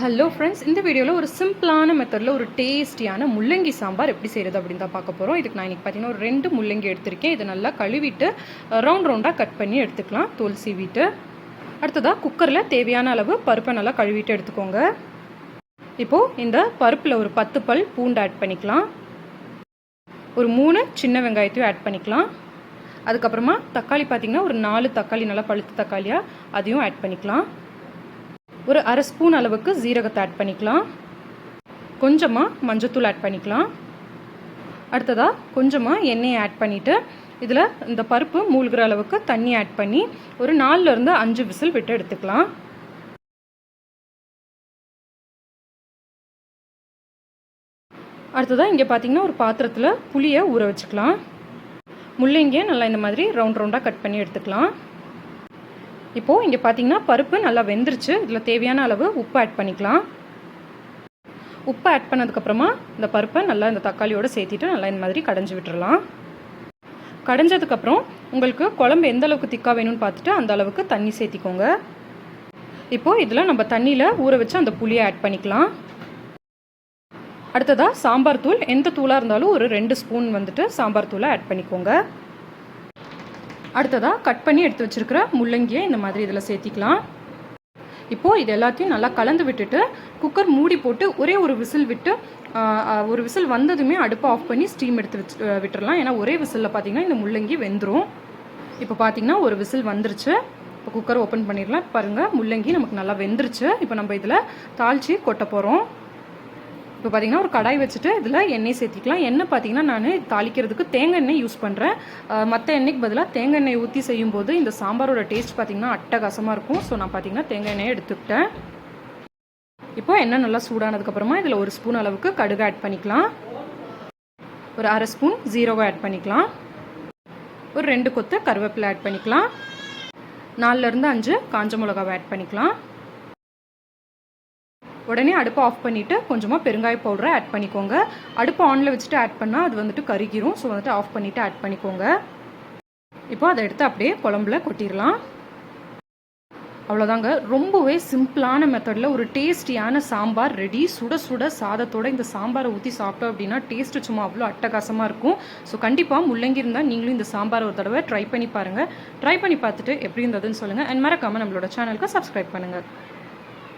Hello friends இந்த வீடியோவில் ஒரு சிம்பிளான மெத்தடில் ஒரு டேஸ்டியான முள்ளங்கி சாம்பார் எப்படி செய்கிறது அப்படின்னு தான் பார்க்க போகிறோம் இதுக்கு நான் இன்றைக்கி பார்த்தீங்கன்னா ஒரு ரெண்டு முள்ளங்கி எடுத்திருக்கேன். இதை நல்லா கழுவிட்டு ரவுண்ட் ரவுண்டாக கட் பண்ணி எடுத்துக்கலாம். தோல் சீவிட்டு. அடுத்ததாக குக்கரில் தேவையான அளவு பருப்பை நல்லா கழுவிட்டு எடுத்துக்கோங்க. இப்போது இந்த பருப்பில் ஒரு பத்து பல் பூண்டு ஆட் பண்ணிக்கலாம். ஒரு மூணு சின்ன வெங்காயத்தையும் ஆட் பண்ணிக்கலாம். அதுக்கப்புறமா தக்காளி பார்த்திங்கன்னா ஒரு நாலு தக்காளி நல்லா பழுத்த தக்காளியாக அதையும் ஆட் பண்ணிக்கலாம். ஒரு அரை ஸ்பூன் அளவுக்கு ஜீரகத்தை ஆட் பண்ணிக்கலாம். கொஞ்சமாக மஞ்சத்தூள் ஆட் பண்ணிக்கலாம். அடுத்ததாக கொஞ்சமாக எண்ணெயை ஆட் பண்ணிவிட்டு இதில் இந்த பருப்பு மூழ்கிற அளவுக்கு தண்ணி ஆட் பண்ணி ஒரு நாலுலேருந்து அஞ்சு விசில் விட்டு எடுத்துக்கலாம். அடுத்ததாக இங்கே பார்த்தீங்கன்னா ஒரு பாத்திரத்தில் புளியை ஊற வச்சுக்கலாம். முள்ளங்கியை நல்லா இந்த மாதிரி ரவுண்ட் ரவுண்டாக கட் பண்ணி எடுத்துக்கலாம். இப்போது இங்கே பார்த்தீங்கன்னா பருப்பு நல்லா வெந்துருச்சு. இதில் தேவையான அளவு உப்பு ஆட் பண்ணிக்கலாம். உப்பு ஆட் பண்ணதுக்கப்புறமா இந்த பருப்பை நல்லா இந்த தக்காளியோடு சேர்த்திட்டு நல்லா இந்த மாதிரி கடைஞ்சி விட்டுறலாம். கடைஞ்சதுக்கப்புறம் உங்களுக்கு குழம்பு எந்த அளவுக்கு திக்காக வேணும்னு பார்த்துட்டு அந்த அளவுக்கு தண்ணி சேர்த்திக்கோங்க. இப்போது இதில் நம்ம தண்ணியில் ஊற வச்சு அந்த புளியை ஆட் பண்ணிக்கலாம். அடுத்ததாக சாம்பார் தூள். எந்த தூளாக இருந்தாலும் ஒரு ரெண்டு ஸ்பூன் வந்துட்டு சாம்பார் தூளை ஆட் பண்ணிக்கோங்க. அடுத்ததாக கட் பண்ணி எடுத்து வச்சுருக்கிற முள்ளங்கியை இந்த மாதிரி இதில் சேர்த்திக்கலாம். இப்போது இது எல்லாத்தையும் நல்லா கலந்து விட்டுட்டு குக்கர் மூடி போட்டு ஒரே ஒரு விசில் விட்டு ஒரு விசில் வந்ததுமே அடுப்பை ஆஃப் பண்ணி ஸ்டீம் எடுத்து வச்சு விட்டுறலாம். ஏன்னா ஒரே விசிலில் பார்த்தீங்கன்னா இந்த முள்ளங்கி வெந்துடும் இப்போ பார்த்திங்கன்னா ஒரு விசில் வந்துருச்சு. இப்போ குக்கர் ஓப்பன் பண்ணிடலாம். பாருங்கள் முள்ளங்கி நமக்கு நல்லா வெந்துருச்சு. இப்போ நம்ம இதில் தாளித்து கொட்ட போகிறோம் இப்போ பார்த்தீங்கன்னா ஒரு கடாய் வச்சுட்டு இதில் எண்ணெய் சேர்த்திக்கலாம். எண்ணெய் பார்த்தீங்கன்னா நான் தாளிக்கிறதுக்கு தேங்காய் எண்ணெய் யூஸ் பண்ணுறேன் மற்ற எண்ணெய்க்கு பதிலாக தேங்காய் எண்ணெய் ஊற்றி செய்யும்போது இந்த சாம்பாரோட டேஸ்ட் பார்த்தீங்கன்னா அட்டகாசமாக இருக்கும். ஸோ நான் பார்த்தீங்கன்னா தேங்காய் எண்ணெயை எடுத்துக்கிட்டேன். இப்போ எண்ணெய் நல்லா சூடானதுக்கப்புறமா இதில் ஒரு ஸ்பூன் அளவுக்கு கடுகு ஆட் பண்ணிக்கலாம். ஒரு அரை ஸ்பூன் ஜீரோவை ஆட் பண்ணிக்கலாம். ஒரு ரெண்டு கொத்து கருவேப்பிலை ஆட் பண்ணிக்கலாம். நாலுலேருந்து அஞ்சு காஞ்ச மிளகாவை ஆட் பண்ணிக்கலாம். உடனே அடுப்பை ஆஃப் பண்ணிவிட்டு கொஞ்சமாக பெருங்காய பவுடரை ஆட் பண்ணிக்கோங்க. அடுப்பை ஆனில் வச்சுட்டு ஆட் பண்ணால் அது வந்துட்டு கருகிரும். ஸோ வந்துட்டு ஆஃப் பண்ணிவிட்டு ஆட் பண்ணிக்கோங்க. இப்போ அதை எடுத்து அப்படியே குழம்புல கொட்டிடலாம். அவ்வளோதாங்க. ரொம்பவே சிம்பிளான மெத்தடில் ஒரு டேஸ்டியான சாம்பார் ரெடி சுட சுட சாதத்தோட இந்த சாம்பாரை ஊற்றி சாப்பிட்டோம் அப்படின்னா டேஸ்ட்டு சும்மா அவ்வளோ அட்டகாசமாக இருக்கும். ஸோ கண்டிப்பாக முள்ளங்கி இருந்தால் நீங்களும் இந்த சாம்பார் ஒரு தடவை ட்ரை பண்ணி பாருங்கள் ட்ரை பண்ணி பார்த்துட்டு எப்படி இருந்ததுன்னு சொல்லுங்கள் அண்ட் மறக்காமல் நம்மளோட சேனலுக்கு சப்ஸ்கிரைப் பண்ணுங்கள்